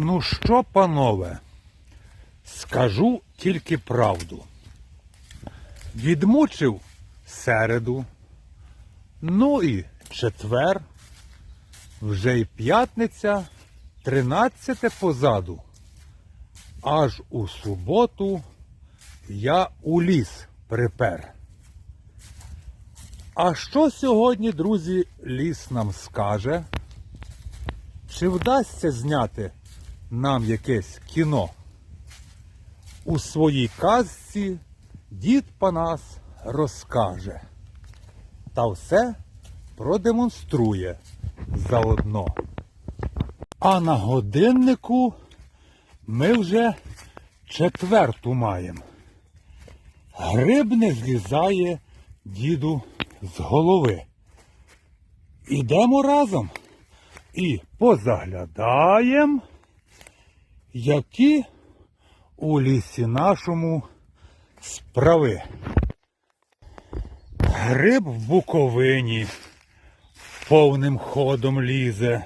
Ну що, панове, скажу тільки правду. Відмучив середу, ну і четвер, вже й п'ятниця, тринадцяте позаду. Аж у суботу я у ліс припер. А що сьогодні, друзі, ліс нам скаже? Чи вдасться зняти нам якесь кіно? У своїй казці дід Панас розкаже. Та все продемонструє заодно. А на годиннику ми вже четверту маємо. Гриб не злізає діду з голови. Ідемо разом і позаглядаємо, які у лісі нашому справи. Гриб в Буковині повним ходом лізе.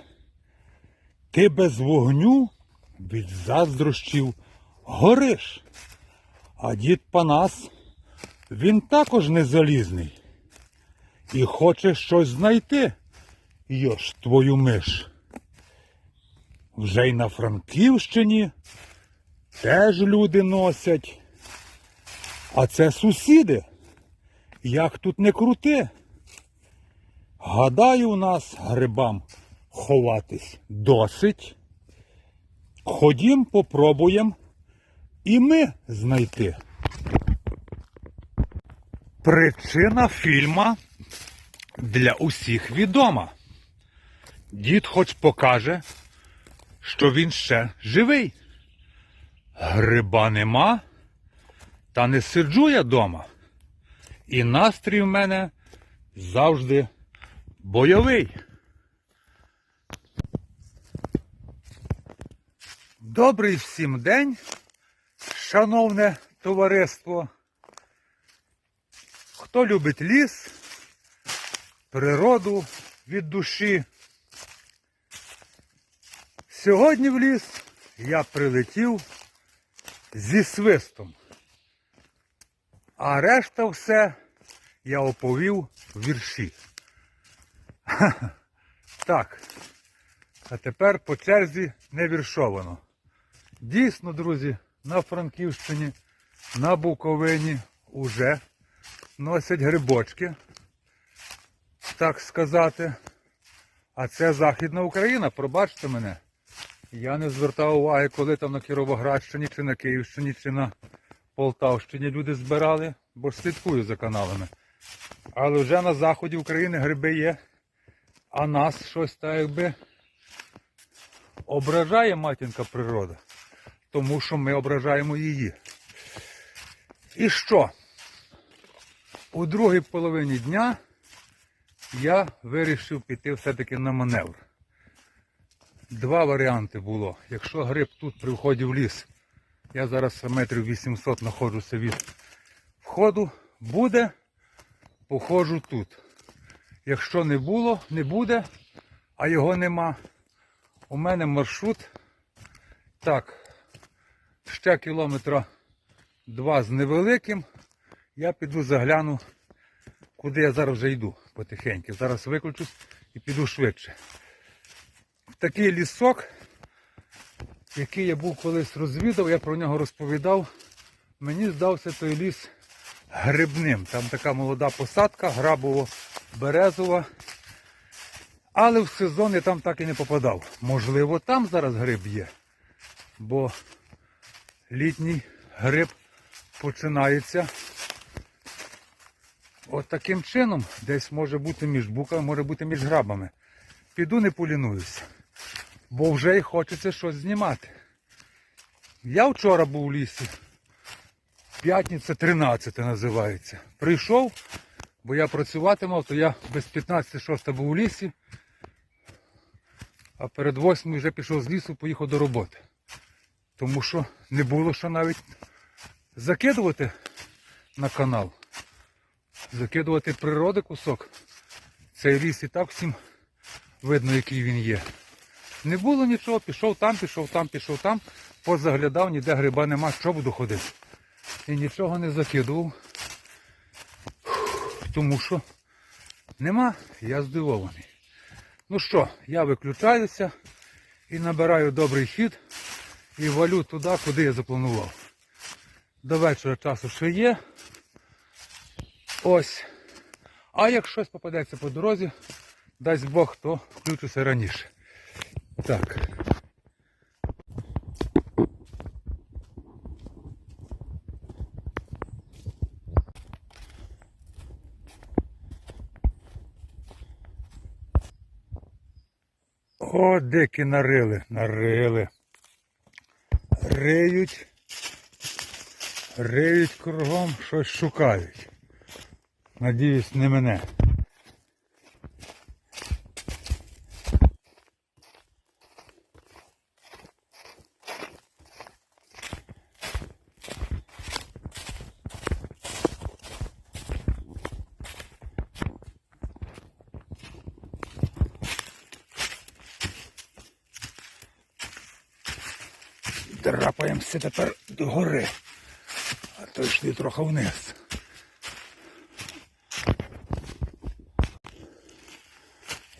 Ти без вогню від заздрощів гориш. А дід Панас, він також не залізний. І хоче щось знайти. Йош твою миш. Вже й на Франківщині теж люди носять. А це сусіди. Як тут не крути. Гадаю, у нас грибам ховатись досить. Ходім, попробуємо і ми знайти. Причина фільма для усіх відома. Дід хоч покаже, що він ще живий. Гриба нема, та не сиджу я дома. І настрій в мене завжди бойовий. Добрий всім день, шановне товариство. Хто любить ліс, природу від душі. Сьогодні в ліс я прилетів зі свистом. А решта все я оповів в вірші. Так. А тепер по черзі не віршовано. Дійсно, друзі, на Франківщині, на Буковині уже носять грибочки, так сказати. А це Західна Україна, пробачте мене. Я не звертав уваги, коли там на Кіровоградщині, чи на Київщині, чи на Полтавщині люди збирали, бо слідкую за каналами. Але вже на заході України гриби є, а нас щось так якби ображає матінка природа, тому що ми ображаємо її. І що? У другій половині дня я вирішив піти все-таки на маневр. Два варіанти було. Якщо гриб тут при вході в ліс, я зараз метрів 800 знаходжуся від входу, буде, походжу тут. Якщо не було, не буде, а його нема. У мене маршрут. Так, ще кілометра два з невеликим. Я піду загляну, куди я зараз вже йду потихеньку. Зараз виключусь і піду швидше. Такий лісок, який я був колись розвідав, я про нього розповідав. Мені здався той ліс грибним. Там така молода посадка, грабово-березова. Але в сезон я там так і не попадав. Можливо, там зараз гриб є. Бо літній гриб починається от таким чином. Десь може бути між буками, може бути між грабами. Піду не полінуюся. Бо вже й хочеться щось знімати. Я вчора був у лісі. П'ятниця 13 називається. Прийшов, бо я працювати мав, то я без 15-6 був у лісі. А перед 8 вже пішов з лісу, поїхав до роботи. Тому що не було що навіть закидувати на канал. Закидувати природи кусок. Цей ліс і так всім видно, який він є. Не було нічого, пішов там, пішов там, пішов там, позаглядав, ніде гриба нема, що буду ходити. І нічого не закидував. Тому що нема, я здивований. Ну що, я виключаюся і набираю добрий хід і валю туди, куди я запланував. До вечора часу ще є. Ось. А як щось попадеться по дорозі, дасть Бог, то включуся раніше. Так. О, дикі нарили, нарили. Риють. Риють кругом, щось шукають. Надіюсь, не мене. Драпаємося тепер до гори. А то трохи вниз.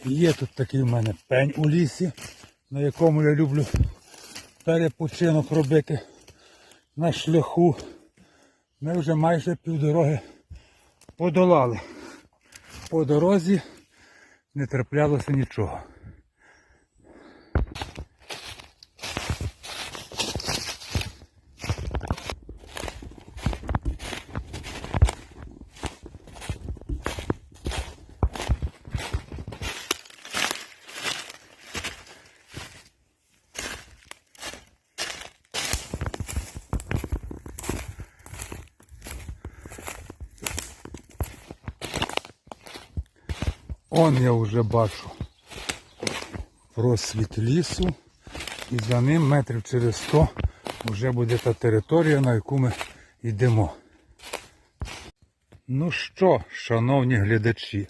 Є тут такий в мене пень у лісі, на якому я люблю перепочинок робити на шляху. Ми вже майже півдороги подолали. По дорозі не траплялося нічого. Он я вже бачу просвіт лісу. І за ним метрів через 100 вже буде та територія, на яку ми йдемо. Ну що, шановні глядачі,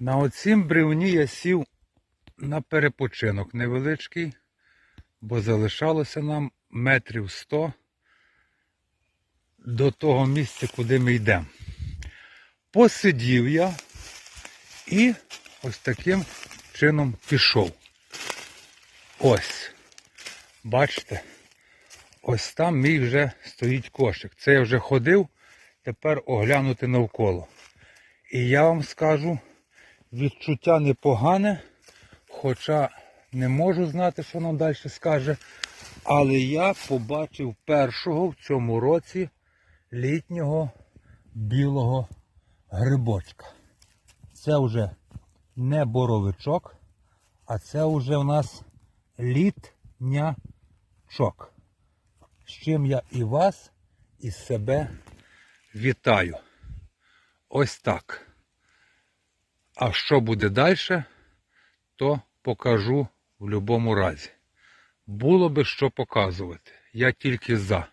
на оцім бревні я сів на перепочинок невеличкий, бо залишалося нам метрів 100 до того місця, куди ми йдемо. Посидів я і ось таким чином пішов. Ось. Бачите? Ось там мій вже стоїть кошик. Це я вже ходив, тепер оглянути навколо. І я вам скажу, відчуття непогане, хоча не можу знати, що нам далі скаже. Але я побачив першого в цьому році літнього білого грибочка. Це вже не боровичок, а це вже у нас літнячок. З чим я і вас, і себе вітаю. Ось так. А що буде далі, то покажу в будь-якому разі. Було би що показувати. Я тільки за.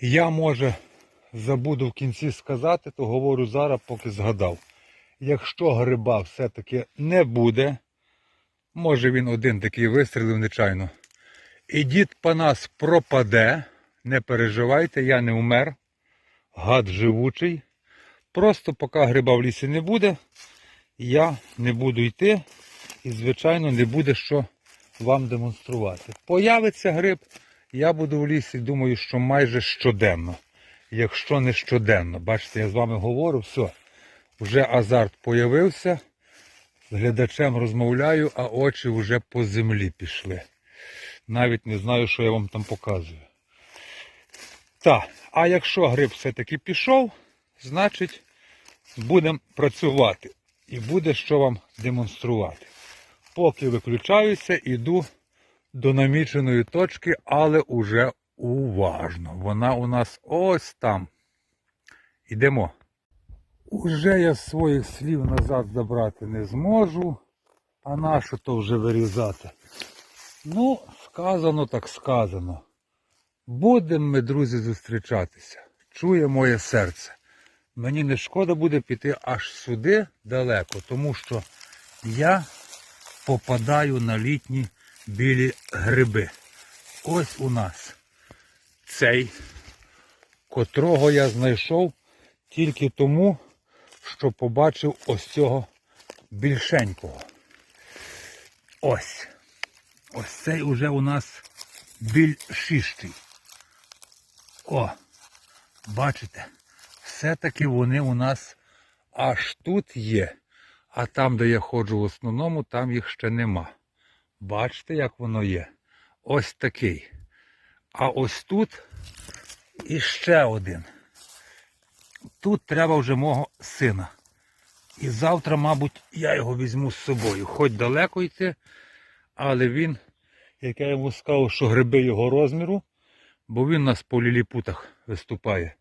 Я може забуду в кінці сказати, то говорю зараз, поки згадав. Якщо гриба все-таки не буде, може він один такий вистрілив нечайно. І дід Панас пропаде, не переживайте, я не умер. Гад живучий. Просто поки гриба в лісі не буде, я не буду йти і, звичайно, не буде що вам демонструвати. Появиться гриб, я буду в лісі, думаю, що майже щоденно якщо не щоденно. Бачите, я з вами говорю, все, вже азарт появився, з глядачем розмовляю, а очі вже по землі пішли. Навіть не знаю, що я вам там показую. Так, а якщо гриб все-таки пішов, значить будемо працювати. І буде що вам демонструвати. Поки виключаюся, іду до наміченої точки, але уже уважно. Вона у нас ось там. Ідемо. Уже я своїх слів назад забрати не зможу. А нащо то вже вирізати? Ну, сказано так сказано. Будемо ми, друзі, зустрічатися. Чує моє серце. Мені не шкода буде піти аж сюди далеко, тому що я попадаю на літні білі гриби. Ось у нас цей, котрого я знайшов тільки тому, що побачив ось цього більшенького. Ось. Ось цей уже у нас більшищий. О, бачите, все-таки вони у нас аж тут є. А там, де я ходжу в основному, там їх ще нема. Бачите, як воно є? Ось такий. А ось тут іще один. Тут треба вже мого сина. І завтра, мабуть, я його візьму з собою. Хоч далеко йти, але він, як я йому сказав, що гриби його розміру, бо він у нас по ліліпутах виступає.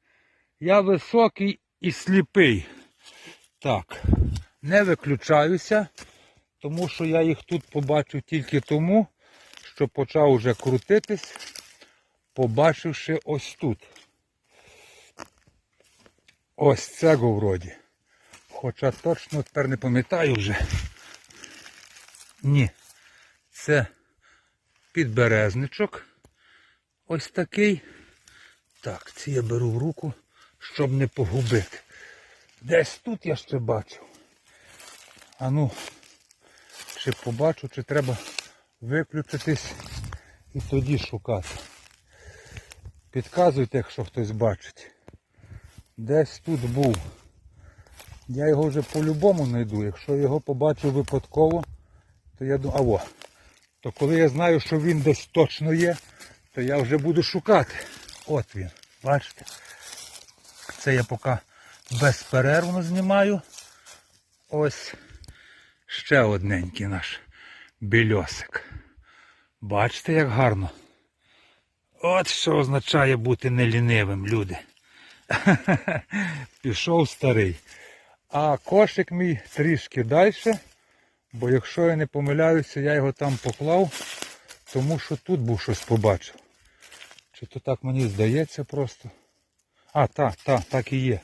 Я високий і сліпий. Так, не виключаюся, тому що я їх тут побачив тільки тому, що почав уже крутитись, побачивши ось тут. Ось цього вроді. Хоча точно тепер не пам'ятаю вже. Ні. Це підберезничок. Ось такий. Так, ці я беру в руку, щоб не погубити. Десь тут я ще бачив. А ну, чи побачу, чи треба виключитись і тоді шукати. Підказуйте, якщо хтось бачить. Десь тут був. Я його вже по-любому знайду. Якщо його побачив випадково, то я думаю, аво. То коли я знаю, що він десь точно є, то я вже буду шукати. От він. Бачите? Це я поки безперервно знімаю. Ось ще одненький наш більосик. Бачите, як гарно. От що означає бути нелінивим, люди. Пішов старий. А кошик мій трішки далі, бо якщо я не помиляюся, я його там поклав, тому що тут був щось побачив. Чи то так мені здається просто. А, так, так, так і є.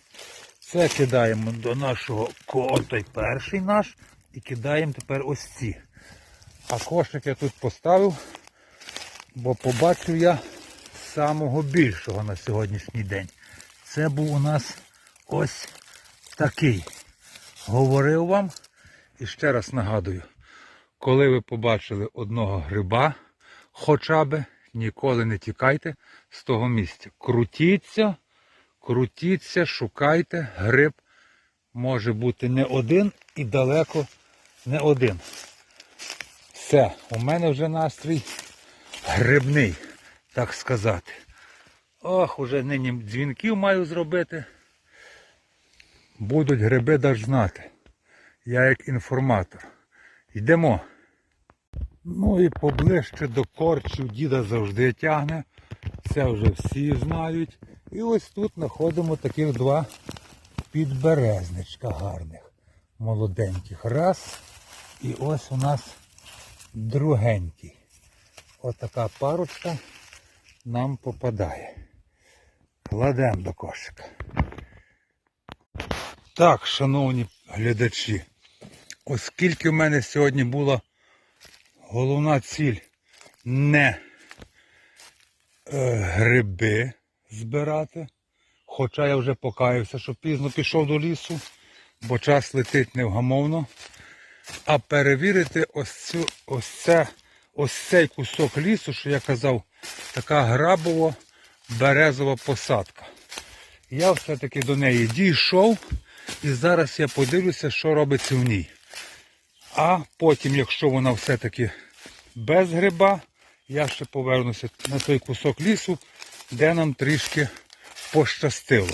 Це кидаємо до нашого той перший наш і кидаємо тепер ось ці. А кошик я тут поставив, бо побачив я самого більшого на сьогоднішній день. Це був у нас ось такий. Говорив вам і ще раз нагадую, коли ви побачили одного гриба, хоча би ніколи не тікайте з того місця. Крутіться, крутіться, шукайте. Гриб може бути не один і далеко не один. Все, у мене вже настрій грибний, так сказати. Ох, уже нині дзвінків маю зробити. Будуть гриби даж знати. Я як інформатор. Йдемо. Ну і поближче до корчів діда завжди тягне. Це вже всі знають. І ось тут знаходимо таких два підберезничка гарних, молоденьких. Раз. І ось у нас другенький. Отака парочка нам попадає. Кладемо до кошика. Так, шановні глядачі, оскільки в мене сьогодні була головна ціль не е, гриби збирати, хоча я вже покаявся, що пізно пішов до лісу, бо час летить невгамовно, а перевірити ось, цю, ось, це, ось цей кусок лісу, що я казав, така грабово березова посадка. Я все-таки до неї дійшов. І зараз я подивлюся, що робиться в ній. А потім, якщо вона все-таки без гриба, я ще повернуся на той кусок лісу, де нам трішки пощастило.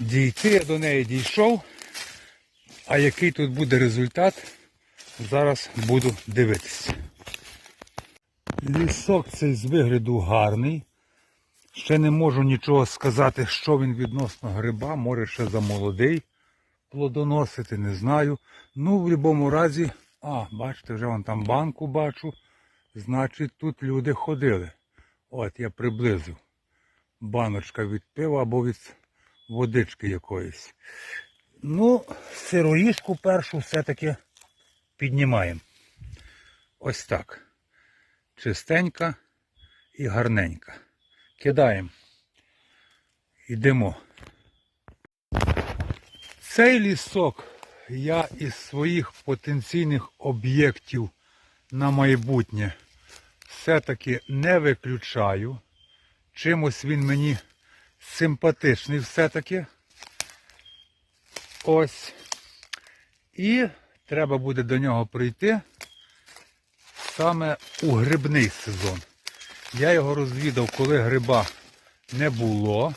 Дійти я до неї дійшов, а який тут буде результат, зараз буду дивитися. Лісок цей з вигляду гарний. Ще не можу нічого сказати, що він відносно гриба, може ще замолодий плодоносити, не знаю. Ну, в будь-якому разі, а, бачите, вже вон там банку бачу. Значить, тут люди ходили. От я приблизив. Баночка від пива або від водички якоїсь. Ну, сироїшку першу все-таки піднімаємо. Ось так. Чистенька і гарненька. Кидаємо. Йдемо. Цей лісок я із своїх потенційних об'єктів на майбутнє все-таки не виключаю. Чимось він мені симпатичний все-таки. Ось. І треба буде до нього прийти саме у грибний сезон. Я його розвідав, коли гриба не було.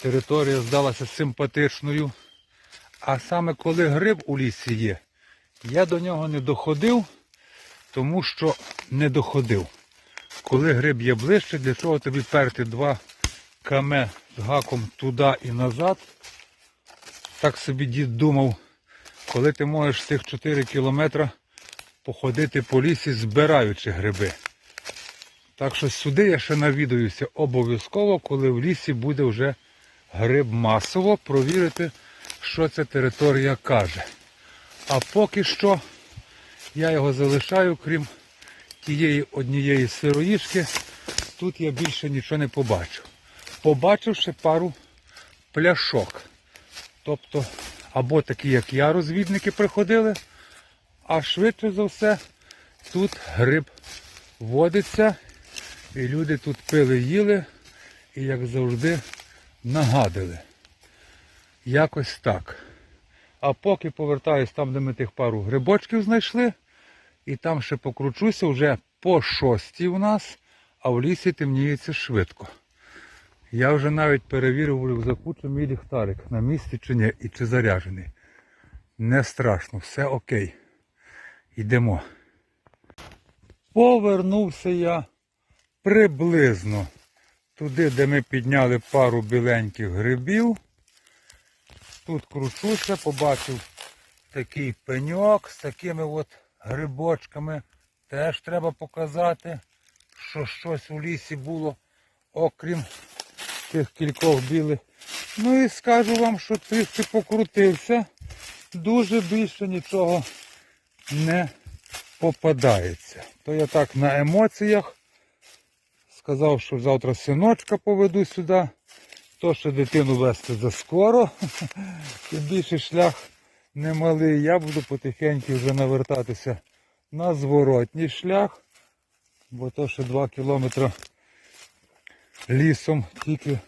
Територія здалася симпатичною. А саме коли гриб у лісі є, я до нього не доходив, тому що не доходив. Коли гриб є ближче, для чого тобі перти два каме з гаком туди і назад. Так собі дід думав, коли ти можеш цих 4 кілометри походити по лісі, збираючи гриби. Так що сюди я ще навідуюся обов'язково, коли в лісі буде вже гриб масово, провірити, що ця територія каже. А поки що я його залишаю, крім тієї однієї сироїшки, тут я більше нічого не побачив. Побачив ще пару пляшок. Тобто, або такі, як я, розвідники приходили, а швидше за все тут гриб водиться, і люди тут пили, їли, і, як завжди, нагадили. Якось так. А поки повертаюсь там, де ми тих пару грибочків знайшли, і там ще покручуся вже по шостій у нас, а в лісі темніється швидко. Я вже навіть перевірив у рюкзаку, чи мій ліхтарик на місці чи ні, і чи заряджений. Не страшно, все окей. Йдемо. Повернувся я приблизно туди, де ми підняли пару біленьких грибів. Тут кручуся, побачив такий пеньок з такими от грибочками. Теж треба показати, що щось у лісі було, окрім тих кількох білих. Ну і скажу вам, що трішки покрутився. Дуже більше нічого не попадається. То я так на емоціях сказав, що завтра синочка поведу сюди. То, що дитину вести заскоро, тим більше шлях немалий. Я буду потихеньку вже навертатися на зворотній шлях, бо то ще 2 кілометри лісом тільки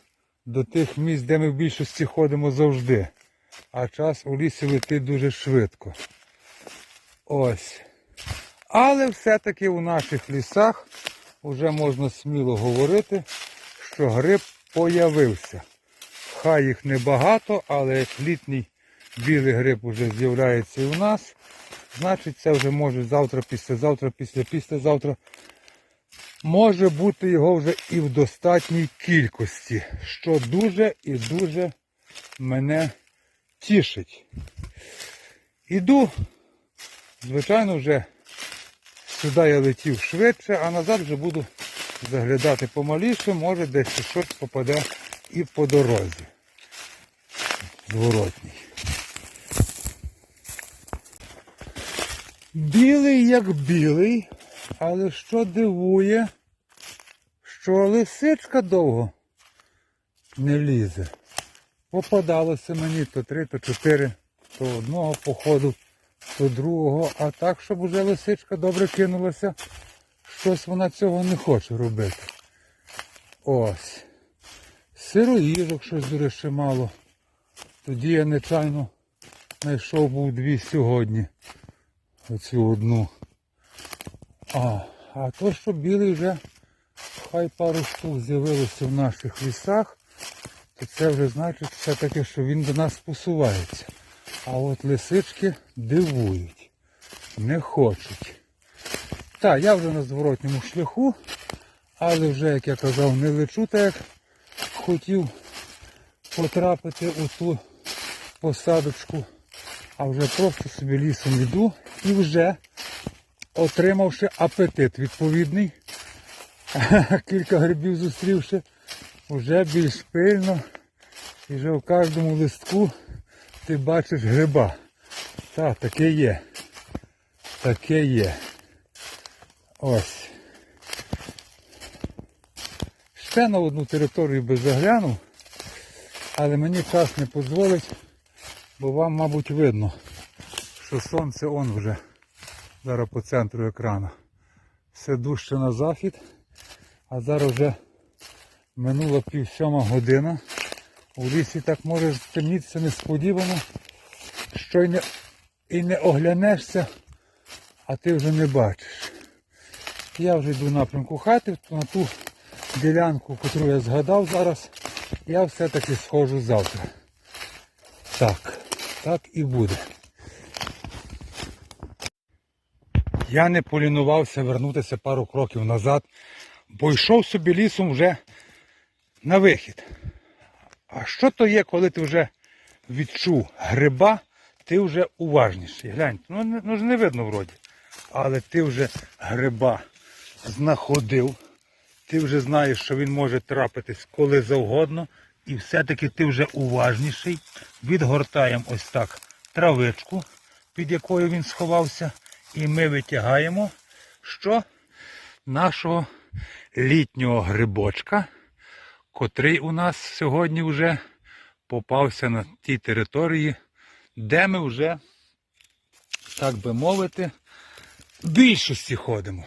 до тих місць, де ми в більшості ходимо завжди. А час у лісі летить дуже швидко. Ось. Але все-таки у наших лісах вже можна сміло говорити, що гриб появився. Хай їх небагато, але як літній білий гриб вже з'являється і у нас, значить це вже може завтра, післязавтра, після післязавтра. Може бути його вже і в достатній кількості, що дуже і дуже мене тішить. Іду, звичайно, вже сюди я летів швидше, а назад вже буду заглядати помаліше, може десь щось попаде і по дорозі. Зворотній. Білий як білий, але що дивує, що лисичка довго не лізе. Попадалося мені то три, то чотири, то одного походу, то другого, а так, щоб уже лисичка добре кинулася, щось вона цього не хоче робити. Ось. Сироїжок щось дуже ще мало. Тоді я нечайно знайшов був дві сьогодні. Оцю одну. А, а то, що білий вже хай пару штук з'явилося в наших лісах, то це вже значить все-таки, що він до нас посувається. А от лисички дивують, не хочуть. Так, я вже на зворотньому шляху, але вже, як я казав, не лечу так, як хотів потрапити у ту посадочку, а вже просто собі лісом йду і вже отримавши апетит відповідний, кілька грибів зустрівши, вже більш пильно і вже в кожному листку ти бачиш гриба. Так, таке є. таке є. Ось. Ще на одну територію би заглянув, але мені час не дозволить, бо вам, мабуть, видно, що сонце он вже зараз по центру екрану. Все дужче на захід, а зараз вже минула пів сьома година. У лісі так може темнітися несподівано, що й не, і не оглянешся, а ти вже не бачиш. Я вже йду в напрямку хати, на ту ділянку, яку я згадав зараз, я все-таки схожу завтра. Так, так і буде. Я не полінувався вернутися пару кроків назад, бо йшов собі лісом вже на вихід. А що то є, коли ти вже відчув гриба, ти вже уважніший. Глянь, ну, ну ж не видно вроді. Але ти вже гриба знаходив, ти вже знаєш, що він може трапитись коли завгодно, і все-таки ти вже уважніший. Відгортаємо ось так травичку, під якою він сховався, і ми витягаємо, що нашого літнього грибочка, котрий у нас сьогодні вже попався на тій території, де ми вже, так би мовити, більшості ходимо.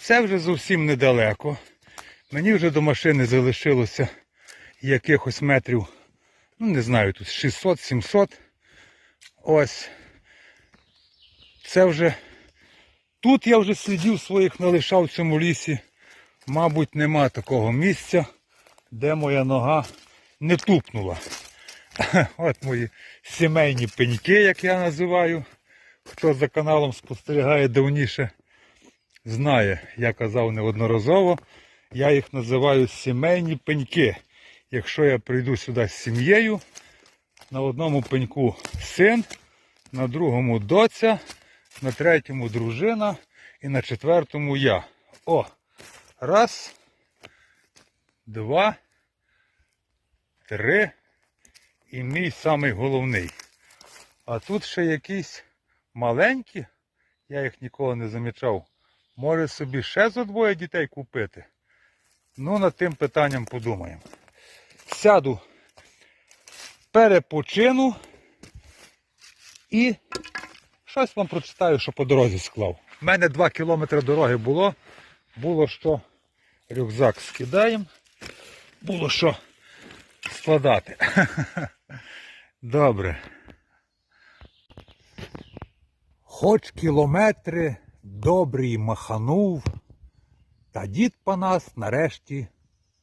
Це вже зовсім недалеко. Мені вже до машини залишилося якихось метрів, ну не знаю, тут 600-700. Ось. Це вже. Тут я вже слідів своїх налишав в цьому лісі. Мабуть, нема такого місця, де моя нога не тупнула. От мої сімейні пеньки, як я називаю. Хто за каналом спостерігає давніше, знає, я казав неодноразово. Я їх називаю сімейні пеньки. Якщо я прийду сюди з сім'єю, на одному пеньку син, на другому доця, на третьому дружина і на четвертому я. О! Раз, два, три. І мій самий головний. А тут ще якісь маленькі, я їх ніколи не замічав. Може собі ще за двоє дітей купити. Ну, над тим питанням подумаємо. Сяду, перепочину і щось вам прочитаю, що по дорозі склав. У мене 2 кілометри дороги було. Було що рюкзак скидаємо. Було що складати. Добре. Хоч кілометри добрий маханув, та дід по нас нарешті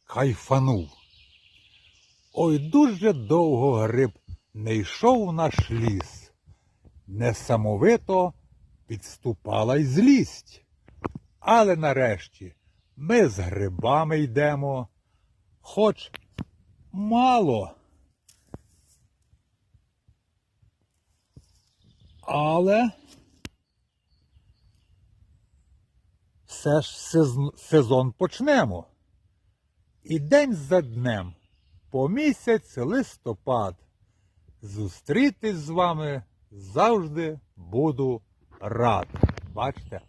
кайфанув. Ой дуже довго гриб не йшов наш ліс, несамовито підступала й злість. Але нарешті ми з грибами йдемо, хоч мало. Але все ж сезон, почнемо. І день за днем, по місяць листопад, зустрітись з вами завжди буду рад. Бачите,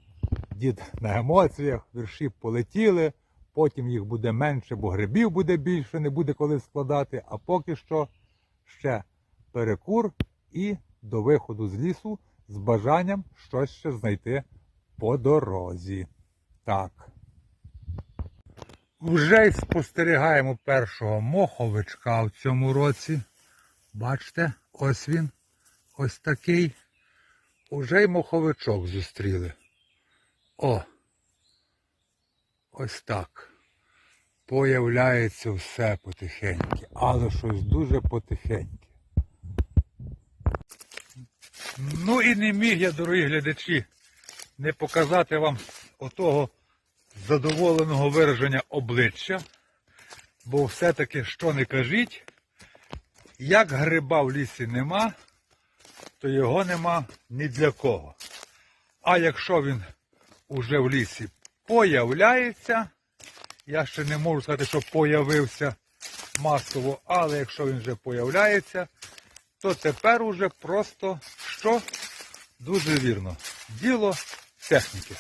дід на емоціях, вірші полетіли, потім їх буде менше, бо грибів буде більше, не буде коли складати, а поки що ще перекур і до виходу з лісу з бажанням щось ще знайти по дорозі. Так. Вже й спостерігаємо першого моховичка в цьому році. Бачите, ось він, ось такий. Уже й моховичок зустріли. О! Ось так. Появляється все потихеньки, але щось дуже потихеньки. Ну і не міг я, дорогі глядачі, не показати вам отого задоволеного вираження обличчя, бо все-таки, що не кажіть, як гриба в лісі нема, то його нема ні для кого. А якщо він уже в лісі появляється, я ще не можу сказати, що появився масово, але якщо він вже появляється, то тепер уже просто що? Дуже вірно. діло техніки.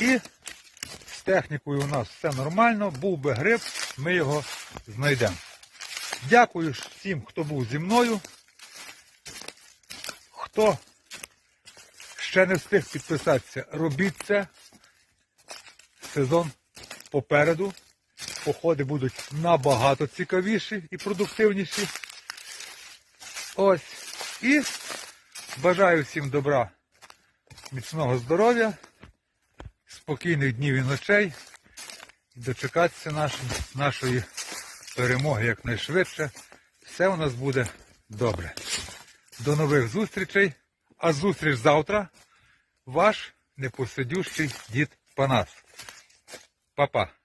І з технікою у нас все нормально. Був би гриб, ми його знайдемо. Дякую всім, хто був зі мною. Хто ще не встиг підписатися, робіть це. Сезон попереду. Походи будуть набагато цікавіші і продуктивніші. Ось. І бажаю всім добра, міцного здоров'я, спокійних днів і ночей. І дочекатися наш, нашої перемоги якнайшвидше. Все у нас буде добре. До нових зустрічей. А зустріч завтра ваш непосидющий дід Панас. Па-па.